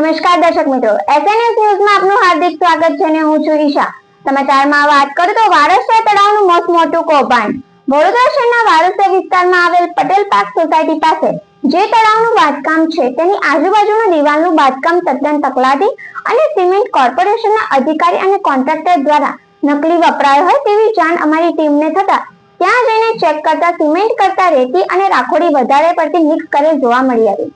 નમસ્કાર દર્શક મિત્રો. એસએનએસ ન્યૂઝમાં આપનું હાર્દિક સ્વાગત છે અને હું છું ઈશા. સમાચારમાં વાત કરું તો વારસિયા તળાવનું મોત મોટું કૌભાંડ. વડોદરા શહેરના વારસિયા વિસ્તારમાં આવેલ પટેલ પાર્ક સોસાયટી પાસે જે તળાવનું બાંધકામ છે તેની આજુબાજુનું દિવાલનું બાંધકામ તદ્દન તકલાદી અને સિમેન્ટ કોર્પોરેશનના અધિકારી અને કોન્ટ્રાક્ટર દ્વારા નકલી વપરાયો હોય તેવી જાણ અમારી ટીમને થતા ત્યાં જઈને ચેક કરતા સિમેન્ટ કરતા રેતી અને રાખોડી વધારે પડતી મિક્સ કરેલ જોવા મળી આવી.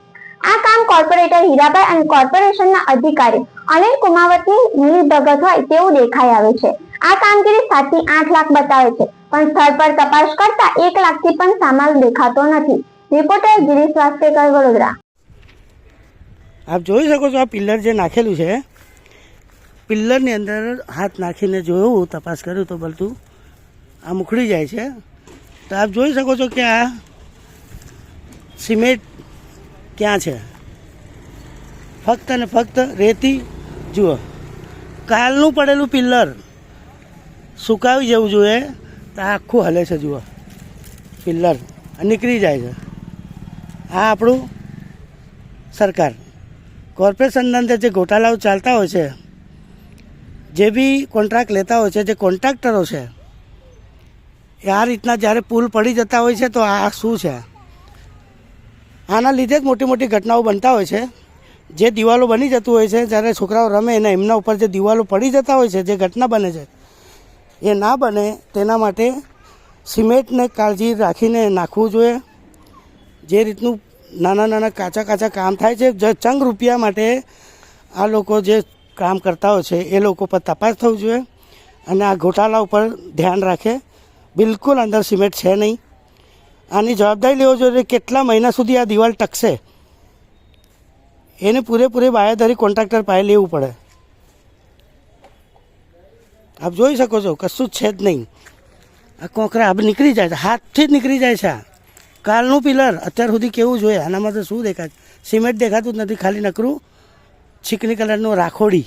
આ કામ કોર્પોરેટર હીરાભાઈ અને કોર્પોરેશનના અધિકારી અનિલ કુમાવતની મિલભગત હોય તેવું દેખાઈ આવે છે. આ કામગીરી સાતથી આઠ લાખ બતાવે છે, પણ સ્થળ પર તપાસ કરતા એક લાખથી પણ સામાન દેખાતો નથી. રિપોર્ટર ગિરીશ વાસ્તેકર, વડોદરા. આપ જોઈ શકો છો આ પિલ્લર જે નાખેલું છે. પિલ્લરની અંદર હાથ નાખીને જોયું, તપાસ કર્યું તો બધું આ મુખડી જાય છે. તો આપ જોઈ શકો છો કે આ સિમેન્ટ ક્યાં છે? ફક્ત ને ફક્ત રેતી જુઓ. કાલનું પડેલું પિલ્લર સુકાવી જવું જોઈએ તો આખું હલે છે જુઓ. પિલ્લર નીકળી જાય છે. આ આપણું સરકાર. કોર્પોરેશનના અંદર જે ગોટાલાઓ ચાલતા હોય છે, જે બી કોન્ટ્રાક્ટ લેતા હોય છે, જે કોન્ટ્રાક્ટરો છે, એ આ રીતના જ્યારે પુલ પડી જતા હોય છે, તો આ શું છે? આના લીધે જ મોટી મોટી ઘટનાઓ બનતા હોય છે. જે દિવાલો બની જતું હોય છે, જ્યારે છોકરાઓ રમે ને એમના ઉપર જે દિવાલો પડી જતા હોય છે, જે ઘટના બને છે, એ ના બને તેના માટે સિમેન્ટને કાળજી રાખીને નાખવું જોઈએ. જે રીતનું નાના નાના કાચા કાચા કામ થાય છે, જે ચંગ રૂપિયા માટે આ લોકો જે કામ કરતા હોય છે, એ લોકો પર તપાસ થવું જોઈએ. અને આ ગોટાળા ઉપર ધ્યાન રાખે. બિલકુલ અંદર સિમેન્ટ છે નહીં. આની જવાબદારી લેવો જોઈએ કેટલા મહિના સુધી આ દિવાલ ટકશે? એને પૂરેપૂરી બાયાધારી કોન્ટ્રાક્ટર પાસે લેવું પડે. આપ જોઈ શકો છો, કશું જ છે જ નહીં. આ કોંકરા આપ નીકળી જાય છે, હાથથી જ નીકળી જાય છે આ. કાલનું પિલર અત્યાર સુધી કેવું જોઈએ? આનામાં તો શું દેખાય? સિમેન્ટ દેખાતું જ નથી, ખાલી નકરું ચીકણી કલરનું રાખોડી.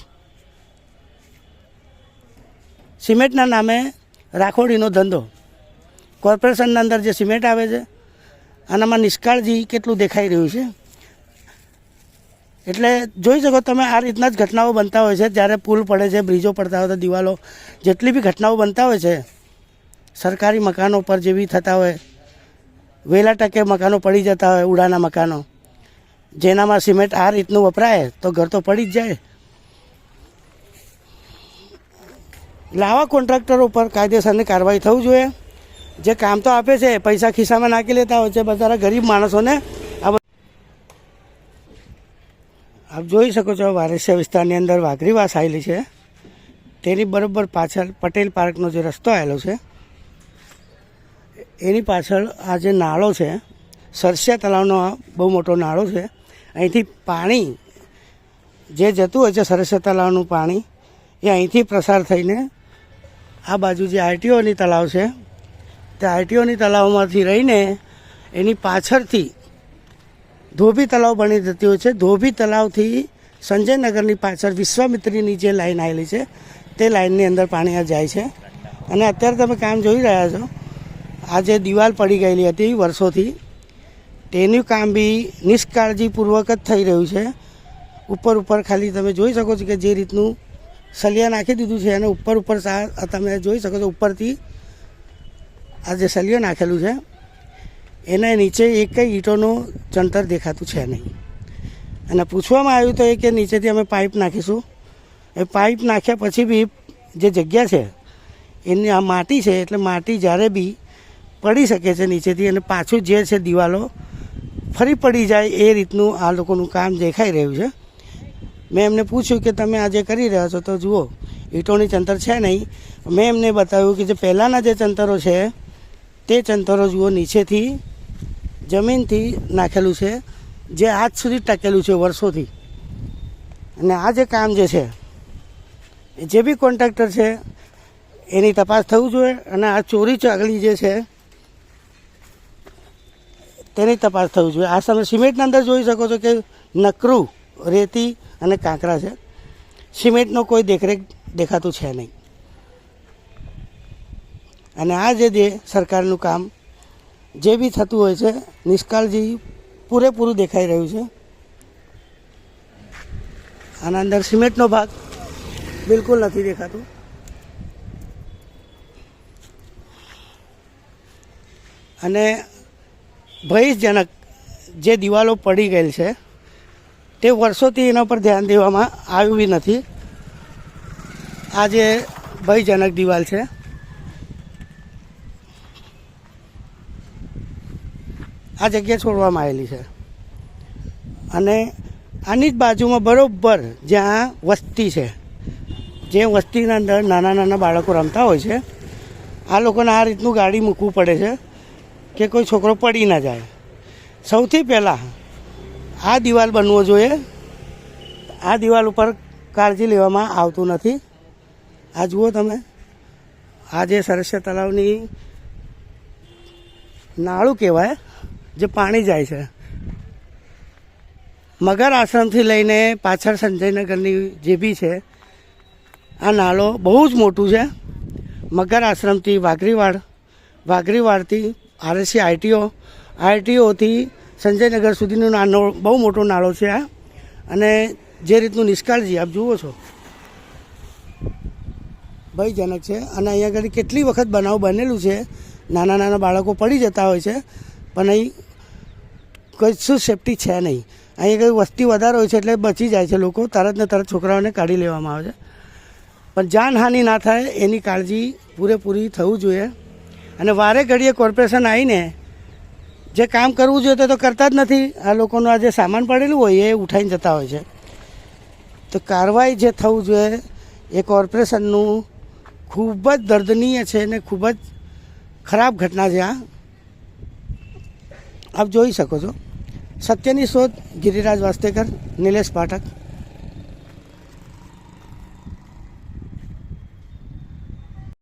સિમેન્ટના નામે રાખોડીનો ધંધો. કોર્પોરેશનના અંદર જે સિમેન્ટ આવે છે, આનામાં નિષ્કાળજી કેટલું દેખાઈ રહ્યું છે? એટલે જોઈ શકો તમે, આ રીતના જ ઘટનાઓ બનતા હોય છે. જ્યારે પુલ પડે છે, બ્રિજો પડતા હોય તો દિવાલો, જેટલી બી ઘટનાઓ બનતા હોય છે, સરકારી મકાનો પર જેવી થતા હોય વહેલા ટકે મકાનો પડી જતા હોય, ઉડાના મકાનો, જેનામાં સિમેન્ટ આ રીતનું વપરાય, તો ઘર તો પડી જ જાય. આવા કોન્ટ્રાક્ટરો ઉપર કાયદેસરની કાર્યવાહી થવું જોઈએ. જે કામ તો આપે છે, પૈસા ખિસ્સામાં નાખી લેતા હોય છે બધા ગરીબ માણસોને. આપ જોઈ શકો છો, વારસિયા વિસ્તારની અંદર વાઘરીવાસ આવેલી છે. તેની બરાબર પાછળ પટેલ પાર્કનો જે રસ્તો આવેલો છે, એની પાછળ આ જે નાળો છે, સરસિયા તળાવનો આ બહુ મોટો નાળો છે. અહીંથી પાણી, જે જતું હોય છે સરસિયા તળાવનું પાણી, એ અહીંથી પ્રસાર થઈને આ બાજુ જે આરટીઓની તળાવ છે તે આરટીઓની તળાવમાંથી રહીને એની પાછળથી ધોબી તળાવ બની જતી હોય છે. ધોબી તળાવથી સંજયનગરની પાછળ વિશ્વામિત્રીની જે લાઈન આવેલી છે, તે લાઈનની અંદર પાણી આ જાય છે. અને અત્યારે તમે કામ જોઈ રહ્યા છો, આ જે દિવાલ પડી ગયેલી હતી વર્ષોથી, તેનું કામ બી નિષ્કાળજીપૂર્વક જ થઈ રહ્યું છે. ઉપર ઉપર ખાલી તમે જોઈ શકો છો કે જે રીતનું સલિયા નાખી દીધું છે અને ઉપર ઉપર તમે જોઈ શકો છો ઉપરથી આ જે સલિયો નાખેલું છે, એના નીચે એક કંઈ ઈંટોનું ચણતર દેખાતું છે નહીં. અને પૂછવામાં આવ્યું તો એ કે નીચેથી અમે પાઇપ નાખીશું. એ પાઇપ નાખ્યા પછી બી જે જગ્યા છે, એની આ માટી છે, એટલે માટી જ્યારે બી પડી શકે છે નીચેથી અને પાછું જે છે દિવાલો, ફરી પડી જાય એ રીતનું આ લોકોનું કામ દેખાઈ રહ્યું છે. મેં એમને પૂછ્યું કે તમે આજે કરી રહ્યા છો તો જુઓ, ઈંટોની ચંતર છે નહીં. મેં એમને બતાવ્યું કે જે પહેલાંના જે ચંતરો છે તે ચંતરો જુઓ નીચેથી જમીનથી નાખેલું છે, જે આજ સુધી ટકેલું છે વર્ષોથી. અને આ જે કામ જે છે જે બી કોન્ટ્રાક્ટર છે, એની તપાસ થવું જોઈએ અને આ ચોરી ચાગણી જે છે, તેની તપાસ થવી જોઈએ. આ તમે સિમેન્ટની અંદર જોઈ શકો છો કે નકરું રેતી અને કાંકરા છે. સિમેન્ટનો કોઈ દેખરેખ દેખાતું છે નહીં. અને આ જે દે સરકારનું કામ, જે બી થતું હોય છે, નિષ્કાળજી પૂરેપૂરું દેખાઈ રહ્યું છે. આના અંદર સિમેન્ટનો ભાગ બિલકુલ નથી દેખાતું. અને ભયજનક જે દિવાલો પડી ગયેલ છે, તે વર્ષોથી એના પર ધ્યાન દેવામાં આવ્યું નથી. આ જે ભયજનક દિવાલ છે આ જગ્યા છોડવામાં આવેલી છે. અને આની જ બાજુમાં બરોબર જ્યાં વસ્તી છે, જે વસ્તીના અંદર નાના નાના બાળકો રમતા હોય છે, આ લોકોને આ રીતનું ગાડી મૂકવું પડે છે કે કોઈ છોકરો પડી ના જાય. સૌથી પહેલાં આ દિવાલ બનવો જોઈએ. આ દિવાલ ઉપર કાળજી લેવામાં આવતું નથી. આ જુઓ તમે, આ જે સરસ્ય તળાવની નાળું કહેવાય જે પાણી જાય છે. મગર આશ્રમથી લઈને પાછળ સંજયનગરની જે બી છે, આ નાળો બહુ જ મોટું છે. મગર આશ્રમથી વાઘરીવાડ, વાઘરીવાડથી આરએસી આઈટીઓ, આઈટીઓથી સંજયનગર સુધીનો નાનો, બહુ મોટો નાળો છે આ. અને જે રીતનું નિષ્કાળજી, આપ જુઓ છો. ભયજનક છે. અને અહીંયા આગળ કેટલી વખત બનાવ બનેલું છે. નાના નાના બાળકો પડી જતા હોય છે. પણ અહીં કશું સેફટી છે નહીં. અહીંયા આગળ વસ્તી વધારે હોય છે એટલે બચી જાય છે લોકો. તરત ને તરત છોકરાઓને કાઢી લેવામાં આવે છે. પણ જાનહાનિ ના થાય એની કાળજી પૂરેપૂરી થવું જોઈએ. અને વારે ઘડીએ કોર્પોરેશન આવીને જે કામ કરવું જોઈએ તે તો કરતા જ નથી. આ લોકોનું આ જે સામાન પડેલું હોય એ ઉઠાઈને જતા હોય છે. તો કાર્યવાહી જે થવું જોઈએ એ કોર્પોરેશનનું ખૂબ જ દર્દનીય છે અને ખૂબ જ ખરાબ ઘટના છે આ. આપ જોઈ શકો છો. સત્યની શોધ ગિરિરાજ વાસ્તેકર નિલેશ પાઠક.